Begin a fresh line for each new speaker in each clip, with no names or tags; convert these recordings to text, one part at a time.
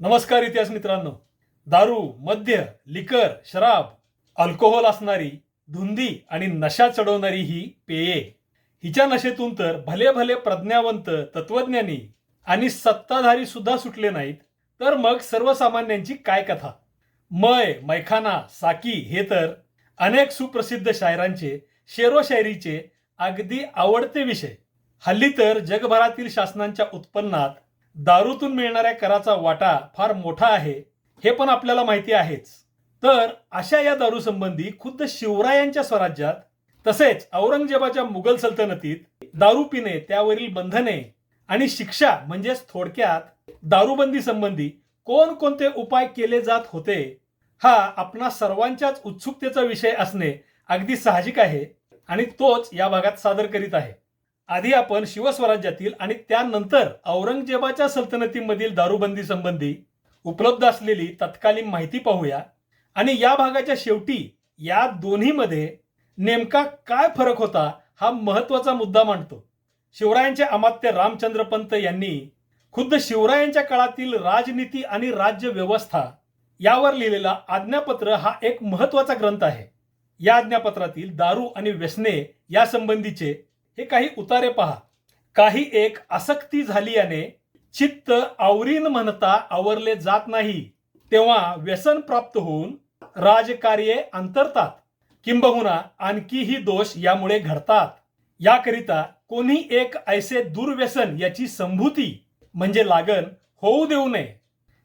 नमस्कार इतिहास मित्रांनो. दारू मद्य लिकर शराब अल्कोहोल असणारी धुंदी आणि नशा चढवणारी ही पेये. हिच्या नशेतून तर भले भले प्रज्ञावंत तत्वज्ञानी आणि सत्ताधारी सुद्धा सुटले नाहीत. तर मग सर्वसामान्यांची काय कथा? मय मैखाना साकी हे तर अनेक सुप्रसिद्ध शायरांचे शेरोशायरीचे अगदी आवडते विषय. हल्ली तर जगभरातील शासनांच्या उत्पन्नात दारूतून मिळणाऱ्या कराचा वाटा फार मोठा आहे हे पण आपल्याला माहिती आहेच. तर अशा या दारू संबंधी खुद्द शिवरायांच्या स्वराज्यात तसेच औरंगजेबाच्या मुघल सल्तनतीत दारू पिणे त्यावरील बंधने आणि शिक्षा म्हणजेच थोडक्यात दारूबंदी संबंधी कोणकोणते उपाय केले जात होते हा आपणा सर्वांच्याच उत्सुकतेचा विषय असणे अगदी साहजिक आहे आणि तोच या भागात सादर करीत आहे. आधी आपण शिवस्वराज्यातील आणि त्यानंतर औरंगजेबाच्या सल्तनतीमधील दारूबंदी संबंधी उपलब्ध असलेली तत्कालीन माहिती पाहूया. आणि या भागाच्या शेवटी या दोन्हीमध्ये नेमका काय फरक होता हा महत्त्वाचा मुद्दा मांडतो. शिवरायांचे अमात्य रामचंद्र पंत यांनी खुद्द शिवरायांच्या काळातील राजनीती आणि राज्य व्यवस्था यावर लिहिलेला आज्ञापत्र हा एक महत्त्वाचा ग्रंथ आहे. या आज्ञापत्रातील दारू आणि व्यसने या संबंधीचे हे काही उतारे पहा. काही एक आसक्ती झाली याने चित्त आवरीन म्हणता आवरले जात नाही. तेव्हा व्यसन प्राप्त होऊन राजकार्ये अंतरतात. किंबहुना आणखीही दोष यामुळे घडतात. याकरिता कोणी एक ऐसे दुर्व्यसन याची संभूती म्हणजे लागण होऊ देऊ नये.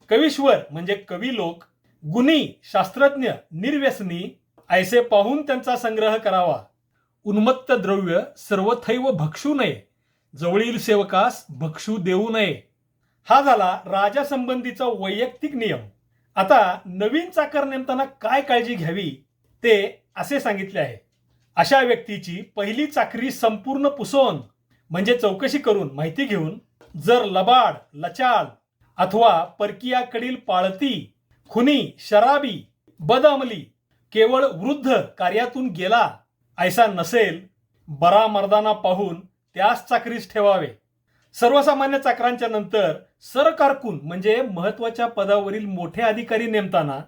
कवीश्वर म्हणजे कवी लोक गुणी शास्त्रज्ञ निर्व्यसनी ऐसे पाहून त्यांचा संग्रह करावा. उन्मत्त द्रव्य सर्वथैव भक्षू नये. जवळील सेवकास भक्षू देऊ नये. हा झाला राजासंबंधीचा वैयक्तिक नियम. आता नवीन चाकर नेमताना काय काळजी घ्यावी ते असे सांगितले आहे. अशा व्यक्तीची पहिली चाकरी संपूर्ण पुसवून म्हणजे चौकशी करून माहिती घेऊन जर लबाड लचाल अथवा परकीयाकडील पाळती खुनी शराबी बदअमली केवळ वृद्ध कार्यातून गेला ऐसा नसेल बरा मर्दाना पाहून त्याच चाकरीस ठेवावे. सर्वसामान्य चाकरांच्या नंतर सरकारकून म्हणजे महत्त्वाच्या पदावरील मोठे अधिकारी नेमताना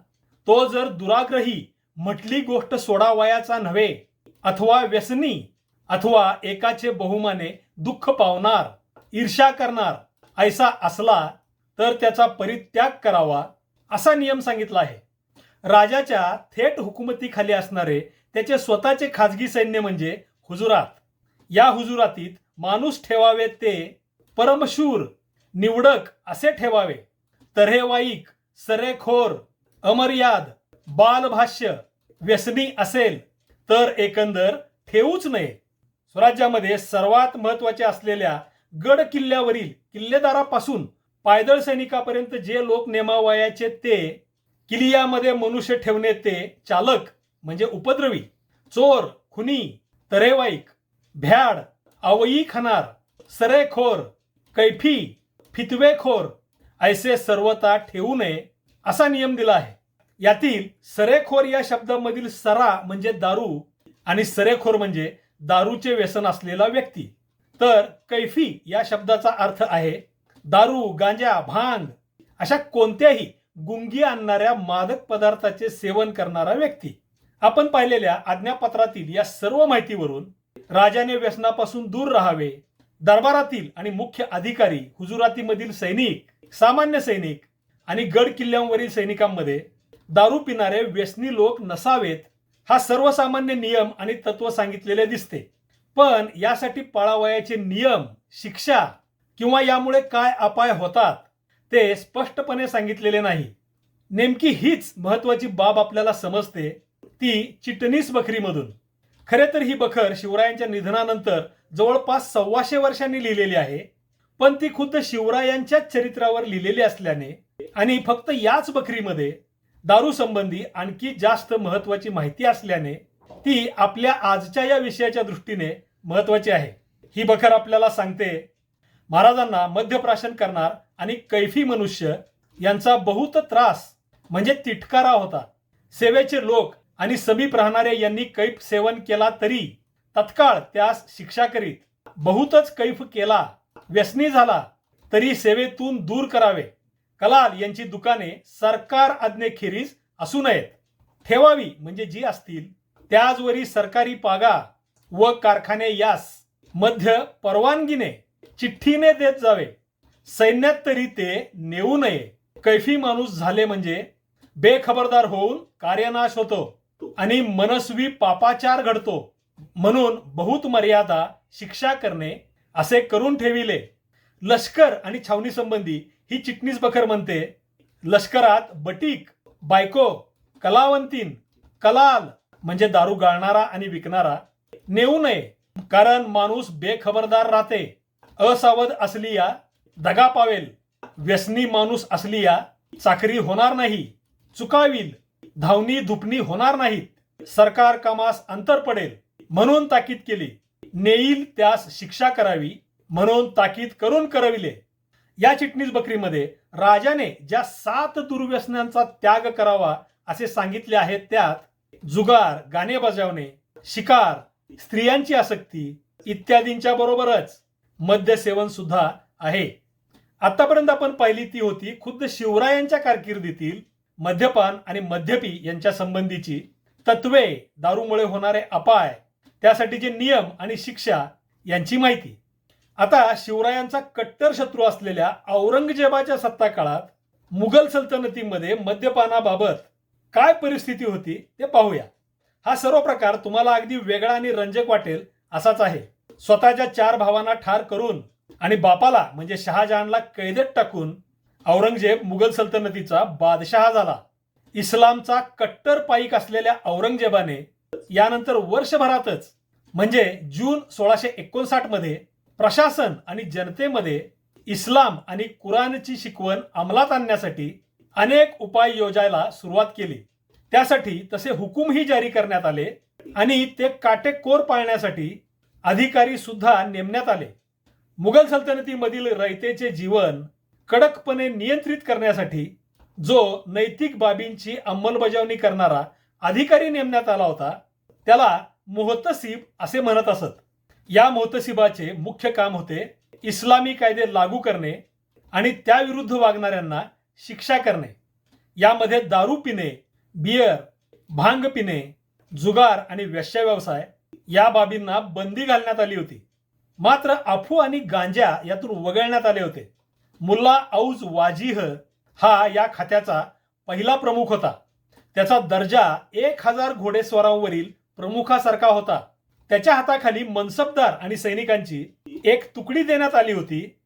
तो जर दुराग्रही म्हटली गोष्ट सोडावयाचा नव्हे अथवा व्यसनी अथवा एकाचे बहुमाने दुःख पावणार ईर्षा करणार ऐसा असला तर त्याचा परित्याग करावा असा नियम सांगितला आहे. राजाच्या थेट हुकुमतीखाली असणारे त्याचे स्वतःचे खाजगी सैन्य म्हणजे हुजुरात. या हुजुरातीत माणूस ठेवावे ते परमशूर निवडक असे ठेवावे. तऱ्हेवाईक सरेखोर अमर्याद बालभाष्य व्यसनी असेल तर एकंदर ठेवूच नये. स्वराज्यामध्ये सर्वात महत्त्वाचे असलेल्या गड किल्ल्यावरील किल्लेदारापासून पायदळ सैनिकापर्यंत जे लोक नेमावयाचे ते किल्ल्यामध्ये मनुष्य ठेवणे ते चालक म्हणजे उपद्रवी चोर खुनी तरेवाईक भ्याड आवई खाणार सरेखोर कैफी फितवेखोर ऐसे सर्वता ठेवू नये असा नियम दिला आहे. यातील सरेखोर या शब्दामधील सरा म्हणजे दारू आणि सरेखोर म्हणजे दारूचे व्यसन असलेला व्यक्ती. तर कैफी या शब्दाचा अर्थ आहे दारू गांजा भांग अशा कोणत्याही गुंगी आणणाऱ्या मादक पदार्थाचे सेवन करणारा व्यक्ती. आपण पाहिलेल्या आज्ञापत्रातील या सर्व माहितीवरून राजाने व्यसनापासून दूर राहावे. दरबारातील आणि मुख्य अधिकारी हुजुरातीमधील सैनिक सामान्य सैनिक आणि गड किल्ल्यांवरील सैनिकांमध्ये दारू पिणारे व्यसनी लोक नसावेत हा सर्वसामान्य नियम आणि तत्व सांगितलेले दिसते. पण यासाठी पाळावयाचे नियम शिक्षा किंवा यामुळे काय अपाय होतात ते स्पष्टपणे सांगितलेले नाही. नेमकी हीच महत्वाची बाब आपल्याला समजते. ती चिटणीस बखरीमधून खरे तर ही बखर शिवरायांच्या निधनानंतर जवळपास सव्वाशे वर्षांनी लिहिलेली आहे. पण ती खुद्द शिवरायांच्याच चरित्रावर लिहिलेली असल्याने आणि फक्त याच बखरीमध्ये दारू संबंधी आणखी जास्त महत्वाची माहिती असल्याने ती आपल्या आजच्या या विषयाच्या दृष्टीने महत्वाची आहे. ही बखर आपल्याला सांगते महाराजांना मध्यप्राशन करणार आणि कैफी मनुष्य यांचा बहुत त्रास म्हणजे तिटकारा होता. सेवेचे लोक आणि समीप राहणारे यांनी कैफ सेवन केला तरी तत्काळ त्यास शिक्षा करीत. बहुतच कैफ केला व्यसनी झाला तरी सेवेतून दूर करावे. कलाल यांची दुकाने सरकार आज्ञेखेरीज असू नयेत. ठेवावी म्हणजे जी असतील त्याचवरी सरकारी पागा व कारखाने यास मध्य परवानगीने चिठ्ठीने देत जावे. सैन्यात तरी ते नेऊ नये. कैफी माणूस झाले म्हणजे बेखबरदार होऊन कार्यनाश होतो. आणि मनस्वी पापाचार घडतो. म्हणून बहुत मर्यादा शिक्षा करणे असे करून ठेविले. लष्कर आणि छावणी संबंधी ही चिटणीस बखर म्हणते लष्करात बटीक बायको कलावंतीन कलाल म्हणजे दारू गाळणारा आणि विकणारा नेऊ नये कारण माणूस बेखबरदार राहते. असावध असली या दगा पावेल. व्यसनी माणूस असली या चाकरी होणार नाही. चुकावील. धावणी धुपणी होणार नाहीत. सरकार कामास अंतर पडेल म्हणून ताकीद केली. नेईल त्यास शिक्षा करावी म्हणून ताकीद करून करविले. या चिटणीस बकरीमध्ये राजाने ज्या सात दुर्व्यसनांचा त्याग करावा असे सांगितले आहे त्यात जुगार गाणे बजावणे शिकार स्त्रियांची आसक्ती इत्यादींच्या बरोबरच मद्य सेवन सुद्धा आहे. आतापर्यंत आपण पाहिली ती होती खुद्द शिवरायांच्या कारकिर्दीतील मद्यपान आणि मद्यपी यांच्या संबंधीची तत्वे दारूमुळे होणारे अपाय त्यासाठीचे नियम आणि शिक्षा यांची माहिती. आता शिवरायांचा कट्टर शत्रू असलेल्या औरंगजेबाच्या सत्ता काळात मुघल सल्तनतीमध्ये मद्यपानाबाबत काय परिस्थिती होती ते पाहूया. हा सर्व प्रकार तुम्हाला अगदी वेगळा आणि रंजक वाटेल असाच आहे. स्वतःच्या चार भावांना ठार करून आणि बापाला म्हणजे शहाजहानला कैदेत टाकून औरंगजेब मुघल सल्तनतीचा बादशहा झाला. इस्लामचा कट्टर पाईक असलेल्या औरंगजेबाने यानंतर वर्षभरातच म्हणजे जून सोळाशे एकोणसाठमध्ये प्रशासन आणि जनतेमध्ये इस्लाम आणि कुराणची शिकवण अंमलात आणण्यासाठी अनेक उपाय योजायला सुरुवात केली. त्यासाठी तसे हुकूमही जारी करण्यात आले आणि ते काटेकोर पाळण्यासाठी अधिकारी सुद्धा नेमण्यात आले. मुघल सल्तनतीमधील रयतेचे जीवन कडकपणे नियंत्रित करण्यासाठी जो नैतिक बाबींची अंमलबजावणी करणारा अधिकारी नेमण्यात आला होता त्याला मोहतसीब असे म्हणत असत. या मोहतसिबाचे मुख्य काम होते इस्लामी कायदे लागू करणे आणि त्याविरुद्ध वागणाऱ्यांना शिक्षा करणे. यामध्ये दारू पिणे बियर भांग पिणे जुगार आणि व्यवसाय या बाबींना बंदी घालण्यात आली होती. मात्र अफू आणि गांजा यातून वगळण्यात आले होते. मुल्ला औज वाजीह हा या खात्याचा पहिला प्रमुख होता. त्याचा दर्जा एक हजार घोडेस्वारांवरील प्रमुखासारखा होता. त्याच्या हाताखाली मनसबदार आणि सैनिकांची एक तुकडी देण्यात आली होती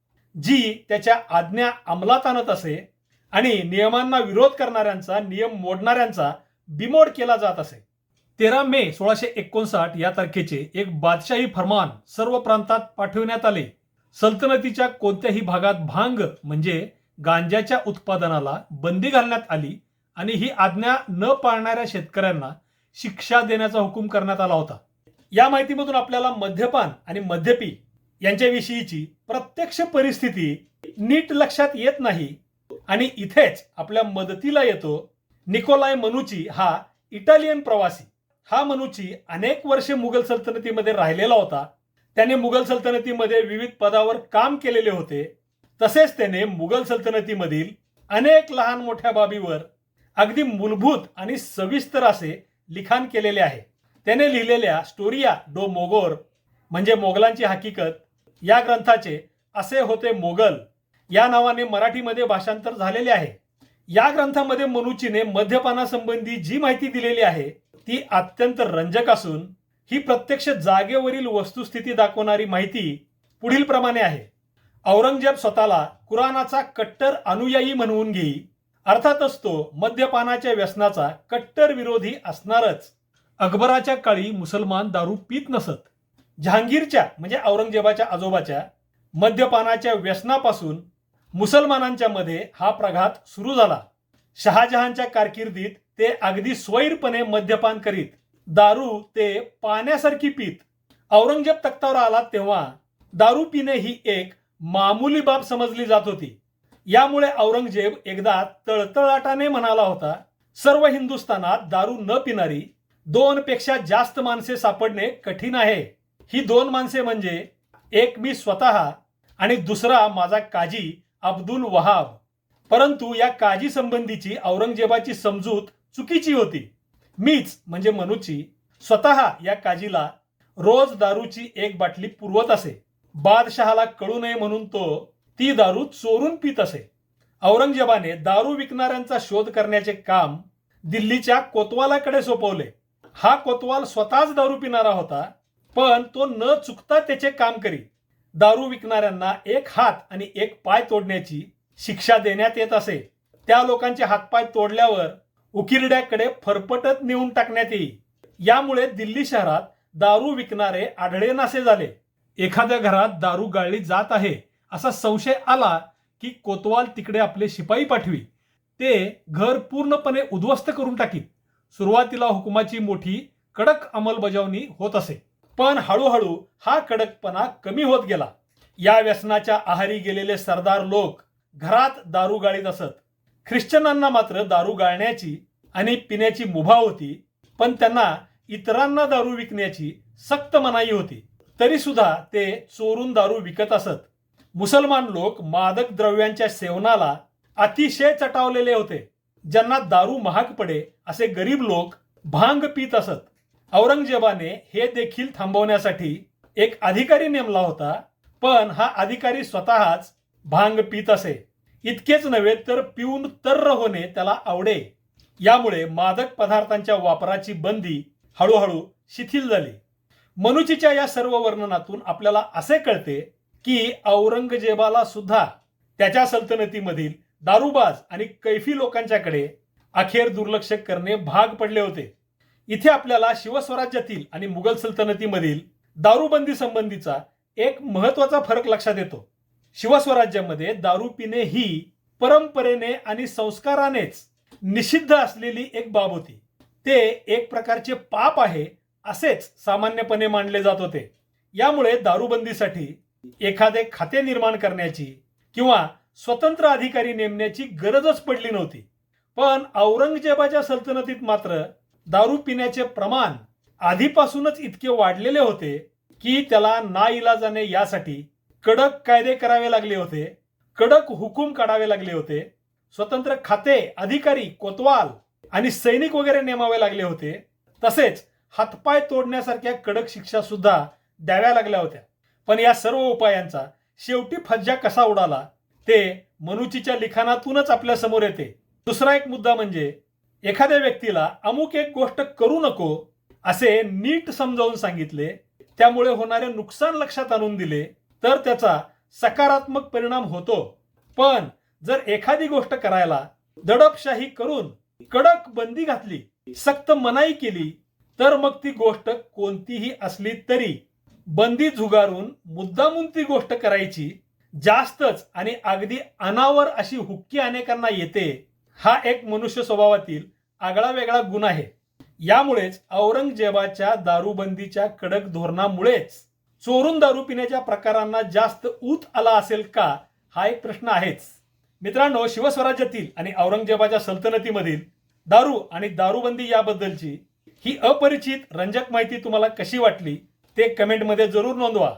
जी त्याच्या आज्ञा अंमलात आणत असे आणि नियमांना विरोध करणाऱ्यांचा नियम मोडणाऱ्यांचा बिमोड केला जात असे. तेरा मे सोळाशे एकोणसाठ या तारखेचे एक बादशाही फरमान सर्व प्रांतात पाठविण्यात आले. सल्तनतीच्या कोणत्याही भागात भांग म्हणजे गांजाच्या उत्पादनाला बंदी घालण्यात आली आणि ही आज्ञा न पाळणाऱ्या शेतकऱ्यांना शिक्षा देण्याचा हुकूम करण्यात आला होता. या माहितीमधून आपल्याला मद्यपान आणि मद्यपी यांच्याविषयीची प्रत्यक्ष परिस्थिती नीट लक्षात येत नाही आणि इथेच आपल्या मदतीला येतो. निकोलाय मनुची हा इटालियन प्रवासी. हा मनुची अनेक वर्षे मुघल सल्तनतीमध्ये राहिलेला होता. त्याने मुघल सल्तनतीमध्ये विविध पदावर काम केलेले होते. तसेच त्याने मुघल सल्तनतीमधील अनेक लहान मोठ्या बाबीवर अगदी मूलभूत आणि सविस्तर असे लिखाण केलेले आहे. त्याने लिहिलेल्या स्टोरिया डो मोगोर म्हणजे मोगलांची हकीकत या ग्रंथाचे असे होते मोगल या नावाने मराठीमध्ये भाषांतर झालेले आहे. या ग्रंथामध्ये मनुचीने मद्यपानासंबंधी जी माहिती दिलेली आहे ती अत्यंत रंजक असून ही प्रत्यक्ष जागेवरील वस्तुस्थिती दाखवणारी माहिती पुढील प्रमाणे आहे. औरंगजेब स्वतःला कुराणाचा कट्टर अनुयायी म्हणवून घेई अर्थातच तो मद्यपानाच्या व्यसनाचा कट्टर विरोधी असणारच. अकबराच्या काळी मुसलमान दारू पित नसत. जहांगीरच्या म्हणजे औरंगजेबाच्या आजोबाच्या मद्यपानाच्या व्यसनापासून मुसलमानांच्या मध्ये हा प्रघात सुरू झाला. शहाजहानच्या कारकिर्दीत ते अगदी स्वैरपणे मद्यपान करीत दारू ते पाण्यासारखी पीत. औरंगजेब तख्तावर आला तेव्हा दारू पिणे ही एक मामूली बाब समजली जात होती. यामुळे औरंगजेब एकदा तळतळाटाने म्हणाला होता सर्व हिंदुस्थानात दारू न पिणारी दोन पेक्षा जास्त माणसे सापडणे कठीण आहे. ही दोन माणसे म्हणजे एक मी स्वतः आणि दुसरा माझा काजी अब्दुल वहाब. परंतु या काजी संबंधीची औरंगजेबाची समजूत चुकीची होती. मीच म्हणजे मनूची स्वतः या काजीला रोज दारूची एक बाटली पुरवत असे. बादशहाला कळू नये म्हणून तो ती दारू चोरून पित असे. औरंगजेबाने दारू विकणाऱ्यांचा शोध करण्याचे काम दिल्लीच्या कोतवालाकडे सोपवले. हा कोतवाल स्वतःच दारू पिणारा होता पण तो न चुकता त्याचे काम करी. दारू विकणाऱ्यांना एक हात आणि एक पाय तोडण्याची शिक्षा देण्यात येत असे. त्या लोकांचे हातपाय तोडल्यावर उकिरड्याकडे फरफटत नेऊन टाकण्यात येई यामुळे दिल्ली शहरात दारू विकणारे आढळे नासे झाले. एखाद्या घरात दारू गाळली जात आहे असा संशय आला की कोतवाल तिकडे आपले शिपाई पाठवी. ते घर पूर्णपणे उद्ध्वस्त करून टाकीत. सुरुवातीला हुकुमाची मोठी कडक अंमलबजावणी होत असे. पण हळूहळू हा कडकपणा कमी होत गेला. या व्यसनाच्या आहारी गेलेले सरदार लोक घरात दारू गाळीत असत. ख्रिश्चनांना मात्र दारू गाळण्याची आणि पिण्याची मुभा होती पण त्यांना इतरांना दारू विकण्याची सक्त मनाई होती. तरी सुद्धा ते चोरून दारू विकत असत. मुसलमान लोक मादक द्रव्यांच्या सेवनाला अतिशय चटावलेले होते. ज्यांना दारू महाग पडे असे गरीब लोक भांग पित असत. औरंगजेबाने हे देखील थांबवण्यासाठी एक अधिकारी नेमला होता पण हा अधिकारी स्वतःच भांग पित असे. इतकेच नव्हे तर पिऊन तर्र होणे त्याला आवडे. यामुळे मादक पदार्थांच्या वापराची बंदी हळूहळू शिथिल झाली. मनुचीच्या या सर्व वर्णनातून आपल्याला असे कळते की औरंगजेबाला सुद्धा त्याच्या सल्तनतीमधील दारुबाज आणि कैफी लोकांच्याकडे अखेर दुर्लक्ष करणे भाग पडले होते. इथे आपल्याला शिवस्वराज्यातील आणि मुघल सल्तनतीमधील दारूबंदी संबंधीचा एक महत्त्वाचा फरक लक्षात येतो. शिवस्वराज्यामध्ये दारू पिणे ही परंपरेने आणि संस्कारानेच निषिद्ध असलेली एक बाब होती. ते एक प्रकारचे पाप आहे असेच सामान्यपणे मानले जात होते. यामुळे दारूबंदीसाठी एखादे खाते निर्माण करण्याची किंवा स्वतंत्र अधिकारी नेमण्याची गरजच पडली नव्हती. पण औरंगजेबाच्या सल्तनतीत मात्र दारू पिण्याचे प्रमाण आधीपासूनच इतके वाढलेले होते की त्याला ना इलाजाने यासाठी कडक कायदे करावे लागले होते. कडक हुकूम काढावे लागले होते. स्वतंत्र खाते अधिकारी कोतवाल आणि सैनिक वगैरे नेमावे लागले होते. तसेच हातपाय तोडण्यासारख्या कडक शिक्षा सुद्धा द्याव्या लागल्या होत्या. पण या सर्व उपायांचा शेवटी फज्जा कसा उडाला ते मनुचीच्या लिखाणातूनच आपल्यासमोर येते. दुसरा एक मुद्दा म्हणजे एखाद्या व्यक्तीला अमुक एक गोष्ट करू नको असे नीट समजावून सांगितले त्यामुळे होणारे नुकसान लक्षात आणून दिले तर त्याचा सकारात्मक परिणाम होतो. पण जर एखादी गोष्ट करायला दडपशाही करून कडक बंदी घातली सक्त मनाई केली तर मग ती गोष्ट कोणतीही असली तरी बंदी झुगारून मुद्दामून ती गोष्ट करायची जास्तच आणि अगदी अनावर अशी हुक्की अनेकांना येते हा एक मनुष्य स्वभावातील आगळा वेगळा गुण आहे. यामुळेच औरंगजेबाच्या दारूबंदीच्या कडक धोरणामुळेच चोरून दारू पिण्याच्या प्रकारांना जास्त ऊत आला असेल का हा एक प्रश्न आहेच. मित्रांनो शिवस्वराज्यातील आणि औरंगजेबाच्या सल्तनतीमधील दारू आणि दारूबंदी याबद्दलची ही अपरिचित रंजक माहिती तुम्हाला कशी वाटली ते कमेंटमध्ये जरूर नोंदवा.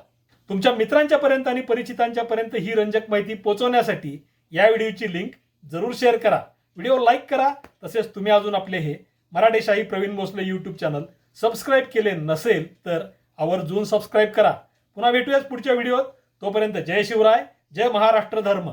तुमच्या मित्रांच्या पर्यंत आणि परिचितांच्या पर्यंत ही रंजक माहिती पोहोचवण्यासाठी या व्हिडिओची लिंक जरूर शेअर करा. व्हिडिओ लाईक करा तसेच तुम्ही अजून आपले हे Maratheshahi Pravin Bhosale YouTube channel subscribe केले नसेल तर आवर्जून सबस्क्राईब करा. पुन्हा भेटूयाच पुढच्या व्हिडिओत तोपर्यंत जय शिवराय जय महाराष्ट्र धर्म.